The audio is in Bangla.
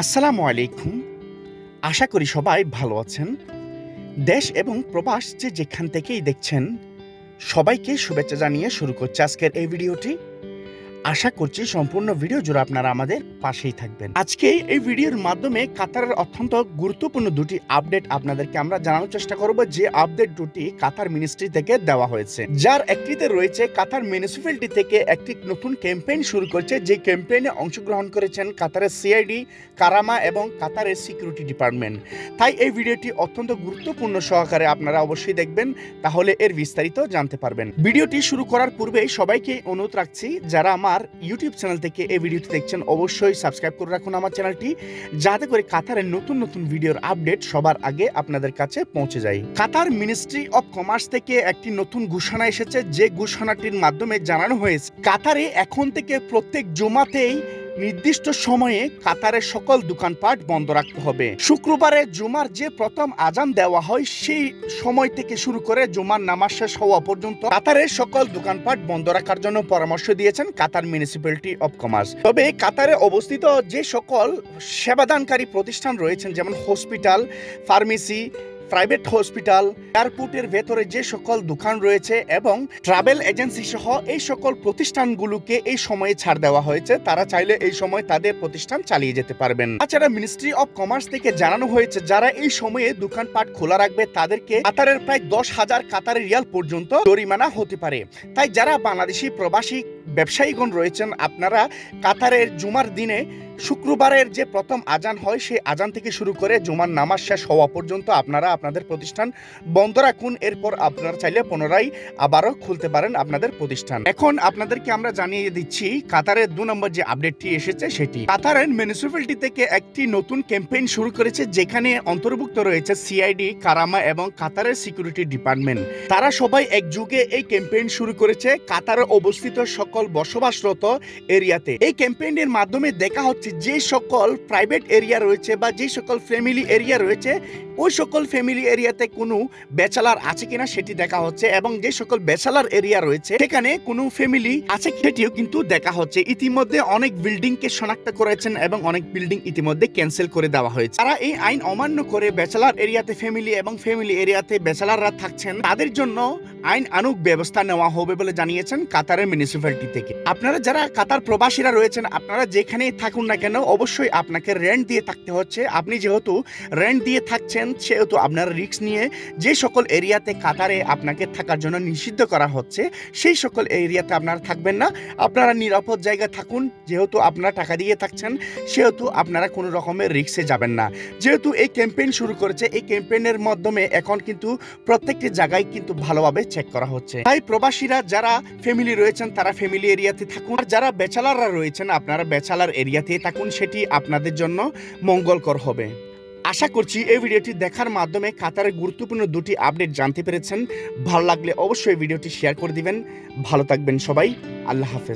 আসসালামু আলাইকুম। আশা করি সবাই ভালো আছেন। দেশ এবং প্রবাস যে যেখান থেকেই দেখছেন, সবাইকে শুভেচ্ছা জানিয়ে শুরু করছে আজকের এই ভিডিওটি। আশা করছি সম্পূর্ণ ভিডিও জুড়ে আপনারা আমাদের পাশেই থাকবেন। আজকে এই ভিডিওর মাধ্যমে কাতারের অত্যন্ত গুরুত্বপূর্ণ দুটি আপডেট আপনাদেরকে আমরা জানানোর চেষ্টা করব। যে আপডেট দুটি কাতার মিনিস্ট্রি থেকে দেওয়া হয়েছে। যার একটিতে রয়েছে কাতার মিউনিসিপ্যালিটি থেকে একটি নতুন ক্যাম্পেইন শুরু করছে। যে ক্যাম্পেইনে অংশগ্রহণ করেছেন কাতারের সিআইডি, কারামা এবং কাতারের সিকিউরিটি ডিপার্টমেন্ট। তাই এই ভিডিওটি অত্যন্ত গুরুত্বপূর্ণ সহকারে আপনারা অবশ্যই দেখবেন। তাহলে এর বিস্তারিত জানতে পারবেন। ভিডিওটি শুরু করার পূর্বে সবাইকে অনুরোধ রাখছি, যারা আমার ইউটিউব চ্যানেল থেকে এই ভিডিওটি দেখছেন, অবশ্যই সাবস্ক্রাইব করে রাখুন আমার চ্যানেলটি যাতে করে কাতারের নতুন নতুন ভিডিওর আপডেট সবার আগে আপনাদের কাছে পৌঁছে যায়। কাতার মিনিস্ট্রি অফ কমার্স থেকে একটি নতুন ঘোষণা এসেছে, যে ঘোষণাটির মাধ্যমে জানানো হয়েছে কাতারে এখন থেকে প্রত্যেক জুমাতেই নির্দিষ্ট সময়ে কাতারের সকল দোকানপাট বন্ধ রাখতে হবে। শুক্রবারে জুমার যে প্রথম আজান দেওয়া হয়, সেই সময় থেকে শুরু করে জুমার নামাজ শেষ হওয়া পর্যন্ত কাতারের সকল দোকানপাট বন্ধ রাখার জন্য পরামর্শ দিয়েছেন কাতার মিউনিসিপ্যালিটি অফ কমার্স। তবে কাতারে অবস্থিত যে সকল সেবাদানকারী প্রতিষ্ঠান রয়েছেন, যেমন হসপিটাল, ফার্মেসি প্রাইভেট হসপিটাল, এয়ারপোর্টের ভেতরে যে সকল দোকান রয়েছে এবং ট্রাভেল এজেন্সি সহ এই সকল প্রতিষ্ঠানগুলোকে এই সময়ে ছাড় দেওয়া হয়েছে, তারা চাইলে এই সময় তাদের প্রতিষ্ঠান চালিয়ে যেতে পারবেন। তাছাড়া মিনিস্ট্রি অফ কমার্স থেকে জানানো হয়েছে, যারা এই সময়ে দোকানপাট খোলা রাখবে, তাদেরকে কাতারের প্রায় দশ হাজার কাতারের রিয়াল পর্যন্ত জরিমানা হতে পারে। তাই যারা বাংলাদেশি প্রবাসী ব্যবসায়ীগণ রয়েছেন, আপনারা কাতারের জুমার দিনে শুক্রবারের যে প্রথম আজান হয়, সেই আজান থেকে শুরু করে জুমার নামাজ শেষ হওয়া পর্যন্ত আপনারা আপনাদের প্রতিষ্ঠান বন্ধ রাখুন। এরপর আপনারা চাইলে পুনরায় আবারও খুলতে পারেন আপনাদের প্রতিষ্ঠান। এখন আপনাদেরকে আমরা জানিয়ে দিচ্ছি, কাতারের দু নম্বর যে আপডেটটি এসেছে সেটি। কাতারের মিউনিসিপ্যালিটি থেকে একটি নতুন ক্যাম্পেইন শুরু করেছে, যেখানে অন্তর্ভুক্ত রয়েছে সিআইডি কারামা এবং কাতারের সিকিউরিটি ডিপার্টমেন্ট তারা সবাই একযুগে এই ক্যাম্পেইন শুরু করেছে। কাতারে অবস্থিত সকল বসবাসরত এরিয়াতে। এই ক্যাম্পেইনের মাধ্যমে দেখা হচ্ছে যে সকল প্রাইভেট এরিয়া রয়েছে বা যে সকল ফ্যামিলি এরিয়া রয়েছে, ওই সকল ফ্যামিলি এরিয়াতে কোনো ব্যাচেলার আছে কিনা সেটি দেখা হচ্ছে এবং যে সকল ব্যাচেলার এরিয়া রয়েছে, সেখানে কোনো ফ্যামিলি আছে সেটিও কিন্তু দেখা হচ্ছে। ইতিমধ্যে অনেক বিল্ডিংকে শনাক্ত করেছেন এবং অনেক বিল্ডিং ইতিমধ্যে ক্যান্সেল করে দেওয়া হয়েছে। তারা এই আইন অমান্য করে ব্যাচেলার এরিয়াতে ফ্যামিলি এবং ফ্যামিলি এরিয়াতে ব্যাচেলাররা থাকছেন। তাদের জন্য আইন আনুক ব্যবস্থা নেওয়া হবে বলে জানিয়েছেন কাতারের মিউনিসিপ্যালিটি থেকে। আপনারা যারা কাতার প্রবাসীরা রয়েছেন, আপনারা যেখানেই থাকুন না কেন, অবশ্যই আপনাকে রেন্ট দিয়ে থাকতে হচ্ছে। আপনি যেহেতু রেন্ট দিয়ে থাকছেন, সেহেতু আপনার রিস্ক নিয়ে যে সকল এরিয়াতে কাতারে আপনাকে থাকার জন্য নিষিদ্ধ করা হচ্ছে, সেই সকল এরিয়াতে আপনারা থাকবেন না। আপনারা নিরাপদ জায়গায় থাকুন, যেহেতু আপনারা টাকা দিয়ে থাকছেন, সেহেতু আপনারা কোনো রকমের রিক্সে যাবেন না। যেহেতু এই ক্যাম্পেইন শুরু করেছে, এই ক্যাম্পেইনের মাধ্যমে এখন কিন্তু প্রত্যেকটি জায়গায় কিন্তু ভালোভাবে চেক করা হচ্ছে। তাই প্রবাসীরা যারা ফ্যামিলি রয়েছেন, তারা ফ্যামিলি এরিয়াতে থাকুন। আর যারা ব্যাচেলাররা রয়েছেন, আপনারা ব্যাচেলার এরিয়াতেই থাকুন। সেটি আপনাদের জন্য মঙ্গলকর হবে। আশা করছি এই ভিডিওটি দেখার মাধ্যমে কাতারের গুরুত্বপূর্ণ দুটি আপডেট জানতে পেরেছেন। ভালো লাগলে অবশ্যই ভিডিওটি শেয়ার করে দিবেন। ভালো থাকবেন সবাই। আল্লাহ হাফেজ।